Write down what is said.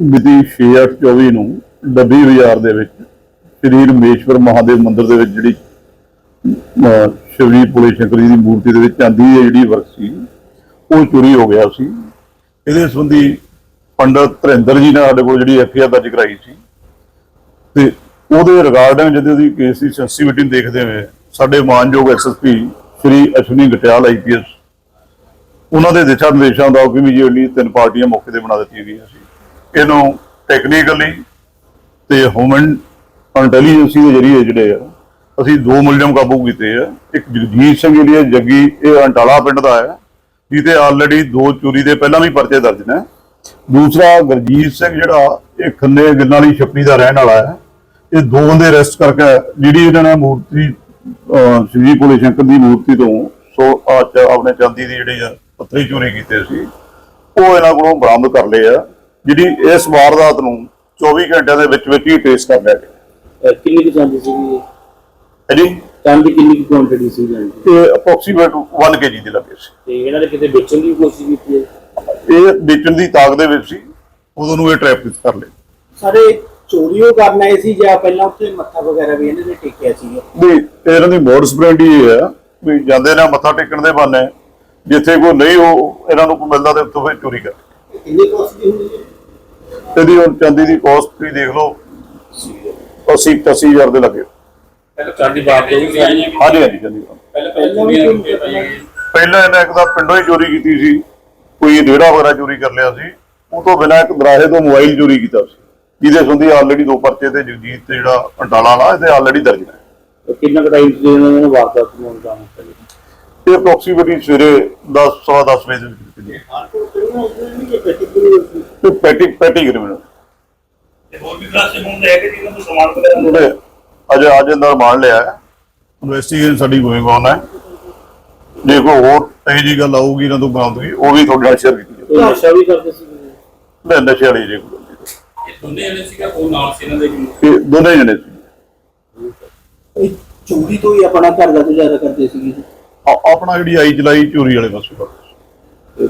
ਮਿਤੀ 6/8/24 ਨੂੰ ਡੱਬੀ ਬਾਜ਼ਾਰ ਦੇ ਵਿੱਚ ਸ੍ਰੀ ਰਮੇਸ਼ਵਰ ਮਹਾਦੇਵ ਮੰਦਿਰ ਦੇ ਵਿੱਚ ਜਿਹੜੀ ਅਹ, ਸ਼ਿਵਜੀ ਭੋਲੇ ਸ਼ੰਕਰ ਜੀ ਦੀ ਮੂਰਤੀ ਦੇ ਵਿੱਚ ਚਾਂਦੀ ਦੀ ਜਿਹੜੀ ਵਰਕ ਸੀ ਉਹ ਚੋਰੀ ਹੋ ਗਿਆ ਸੀ। ਇਹਦੇ ਸੰਬੰਧੀ ਪੰਡਤ ਧਰਿੰਦਰ ਜੀ ਨੇ ਸਾਡੇ ਕੋਲ ਜਿਹੜੀ ਐਫਆਈਆਰ ਦਰਜ ਕਰਾਈ ਸੀ। ਤੇ ਉਹਦੇ ਰਿਗਾਰਡਿੰਗ ਜਦੋਂ ਉਹਦੀ ਕੇਸ ਦੀ ਸੈਂਸਿਟੀਵਿਟੀ ਨੂੰ ਦੇਖਦੇ ਹੋਏ ਸਾਡੇ ਮਾਨਯੋਗ ਐਸਐਸਪੀ ਸ਼੍ਰੀ ਅਸ਼ਵਨੀ ਗਟਿਆਲ ਆਈਪੀਐਸ ਉਹਨਾਂ ਦੇ ਦਿਸ਼ਾ ਨਿਰਦੇਸ਼ਾਂ ਦਾ ਇਮੀਡੀਏਟਲੀ ਤਿੰਨ ਪਾਰਟੀਆਂ ਮੌਕੇ ਤੇ ਬਣਾ ਦਿੱਤੀਆਂ ਗਈਆਂ ਸੀ। ਇਹਨੂੰ ਟੈਕਨੀਕਲੀ ਤੇ ਹਿਊਮਨ ਇੰਟੈਲੀਜੈਂਸੀ ਦੇ ਜਰੀਏ ਜਿਹੜੇ ਆ ਅਸੀਂ ਦੋ ਮੁਲਜ਼ਮ ਕਾਬੂ ਕੀਤੇ ਆ। ਇੱਕ ਜਗਜੀਤ ਸਿੰਘ ਜਿਹੜੀ ਹੈ ਜੱਗੀ ਇਹ ਅੰਟਾਲਾ ਪਿੰਡ ਦਾ ਹੈ ਜਿਹਦੇ ਆਲਰੇਡੀ ਦੋ ਚੋਰੀ ਦੇ ਪਹਿਲਾਂ ਵੀ ਪਰਚੇ ਦਰਜ ਨੇ। ਦੂਸਰਾ ਗੁਰਜੀਤ ਸਿੰਘ ਜਿਹੜਾ ਇਹ ਖੰਨੇ ਗਿੱਲਾਂ ਵਾਲੀ ਛੱਪੜੀ ਦਾ ਰਹਿਣ ਵਾਲਾ ਹੈ ਇਹ ਦੋ ਬੰਦੇ ਅਰੈਸਟ ਕਰਕੇ ਜਿਹੜੀ ਇਹਨਾਂ ਨੇ ਮੂਰਤੀ ਅਹ, ਸ਼ਿਵਜੀ ਭੋਲੇ ਸ਼ੰਕਰ ਦੀ ਮੂਰਤੀ ਤੋਂ ਸੋ ਆ ਆਪਣੇ ਚਾਂਦੀ ਦੀ ਜਿਹੜੀ ਆ ਪੱਥਰੀ ਚੋਰੀ ਕੀਤੇ ਸੀ ਉਹ ਇਹਨਾਂ ਕੋਲੋਂ ਬਰਾਮਦ ਕਰ ਲਏ ਆ। ਜਿਹੜੀ ਇਸ ਵਾਰਦਾਤ ਨੂੰ 24 ਘੰਟਿਆਂ ਦੇ ਵਿੱਚ ਵਿੱਚ ਹੀ ਟ੍ਰੇਸ ਕਰ ਲਿਆ ਗਿਆ। ਅਹ ਕਿੰਨੀ ਕੁ ਚਾਂਦੀ ਸੀਗੀ ਇਹ? ਹੈ ਜੀ? ਚਾਂਦੀ ਕਿੰਨੀ ਕੁ ਕੁਆਂਟੀਟੀ ਸੀ ਜਾਂਦੀ ਇਹ ਅਪਰੋਕਸੀਮੇਟ 1 ਕੇਜੀ ਦੇ ਲੱਗੇ ਸੀ। ਤੇ ਇਹਨਾਂ ਨੇ ਕਿਤੇ ਵੇਚਣ ਦੀ ਕੋਸ਼ਿਸ਼ ਕੀਤੀ ਹੈ? ਇਹ ਵੇਚਣ ਦੀ ਤਾਕ ਦੇ ਵਿੱਚ ਸੀ। ਉਦੋਂ ਨੂੰ ਇਹ ਟ੍ਰੈਪ ਕਰ ਲਏ ਸਾਰੇ ਚੋਰੀਓ ਕਰਨ ਆਏ ਸੀ ਜਾਂ ਪਹਿਲਾਂ ਉੱਥੇ ਮੱਥਾ ਵਗੈਰਾ ਵੀ ਇਹਨਾਂ ਨੇ ਟੇਕਿਆ ਸੀ? ਵੀ ਇਹਨਾਂ ਦੀ ਮੋਡਸ ਬ੍ਰਾਂਡ ਹੀ ਇਹ ਵੀ ਜਾਂਦੇ ਨੇ ਮੱਥਾ ਟੇਕਣ ਦੇ ਬਹਾਨੇ ਜਿੱਥੇ ਕੋਈ ਨਹੀਂ ਉਹ ਇਹਨਾਂ ਨੂੰ ਕੋਈ ਮਿਲਦਾ ਤੇ ਉੱਥੋਂ ਫਿਰ ਚੋਰੀ ਕਰ। ਕਿੰਨੇ ਕੋਸਟ ਦੀ ਹੁੰਦੀ ਹੈ ਇਹਦੀ ਹੁਣ ਚਾਂਦੀ ਦੀ ਕੋਸਟ ਤੁਸੀਂ ਦੇਖ ਲਓ। 80 80000 ਦੇ ਲੱਗੇ। ਪਹਿਲਾਂ ਚਾਂਦੀ ਬਾਤ ਹੋਈ ਸੀ ਹਾਂਜੀ ਹਾਂਜੀ ਚਾਂਦੀ ਦਾ। ਪਹਿਲਾਂ ਪਹਿਲਾਂ ਵੀ ਇਹਨੇ ਇੱਕ ਤਾਂ ਪਿੰਡੋਂ ਹੀ ਚੋਰੀ ਕੀਤੀ ਸੀ। ਕੋਈ ਵਗੈਰਾ ਚੋਰੀ ਕਰ ਲਿਆ ਸੀ। ਉਹ ਤੋਂ ਬਿਨਾਂ ਇੱਕ ਦਰਾਹੇ ਤੋਂ ਮੋਬਾਈਲ ਚੋਰੀ ਕੀਤਾ ਸੀ। ਜਿਹਦੇ ਸੰਬੰਧੀ ਆਲਰੇਡੀ ਦੋ ਪਰਚੇ ਤੇ ਜਗਜੀਤ ਤੇ ਜਿਹੜਾ ਅੰਟਾਲਾ ਵਾਲਾ ਇਹਦੇ ਆਲਰੇਡੀ ਦਰਜ ਨੇ। ਤੇ ਕਿੰਨਾ ਕੁ ਟਾਈਮ ਸੀ ਇਹਨਾਂ ਨੇ ਵਾਰਦਾਤ ਨੂੰ ਅੰਜਾਮ ਦਿੱਤਾ ਇਹ ਅਪਰੋਕਸੀਮੇਟਲੀ ਸਵੇਰੇ 10 ਸਵਾ 10 ਵਜੇ ਦੇ ਵਿੱਚ ਕੀਤੀ ਹੈ। ਤੇ ਪੈਟੀ ਪੈਟੀ ਕ੍ਰਿਮੀਨਲ ਹੋਰ ਵੀ ਕਲਾਸੇ ਹੁਣ ਲੈ ਕੇ ਜਿਹਨਾਂ ਨੂੰ ਸਮਾਨ ਵਗੈਰਾ ਉਹਨੇ ਅਜੇ ਅੱਜ ਅੰਦਰ ਮਾਰ ਲਿਆ ਹੈ। ਇਨਵੈਸਟੀਗੇਸ਼ਨ ਸਾਡੀ ਗੋਇੰਗ ਹੈ? ਜੇ ਕੋਈ ਹੋਰ ਇਹੋ ਜਿਹੀ ਗੱਲ ਆਊਗੀ ਇਹਨਾਂ ਤੋਂ ਬਰਾਮਦਗੀ ਉਹ ਵੀ ਤੁਹਾਡੇ ਨਾਲ ਸ਼ੇਅਰ ਕੀਤੀ ਜਾਊਗੀ। ਕੋਈ ਨਸ਼ਾ ਵੀ ਕਰਦੇ ਸੀ। ਨਹੀਂ, ਨਸ਼ੇ ਵਾਲੀ ਜੇ ਕੋਈ ਗੱਲ ਨਹੀਂ। ਇਹ ਦੋਨੇ ਜਣੇ ਸੀਗਾ ਉਹ ਨਾਲ ਸੀ ਇਹਨਾਂ ਦੇ ਵੀ? ਇਹ ਦੋਨੇ ਜਣੇ ਸੀ। ਇਹ ਚੋਰੀ ਤੋਂ ਹੀ ਆਪਣਾ ਘਰ ਦਾ ਗੁਜ਼ਾਰਾ ਕਰਦੇ ਸੀਗੇ। ਜੀ ਆ- ਆਪਣਾ ਜਿਹੜੀ ਆਈ ਚਲਾਈ ਚੋਰੀ ਵਾਲੇ ਪਾਸੇ ਕਰਦੇ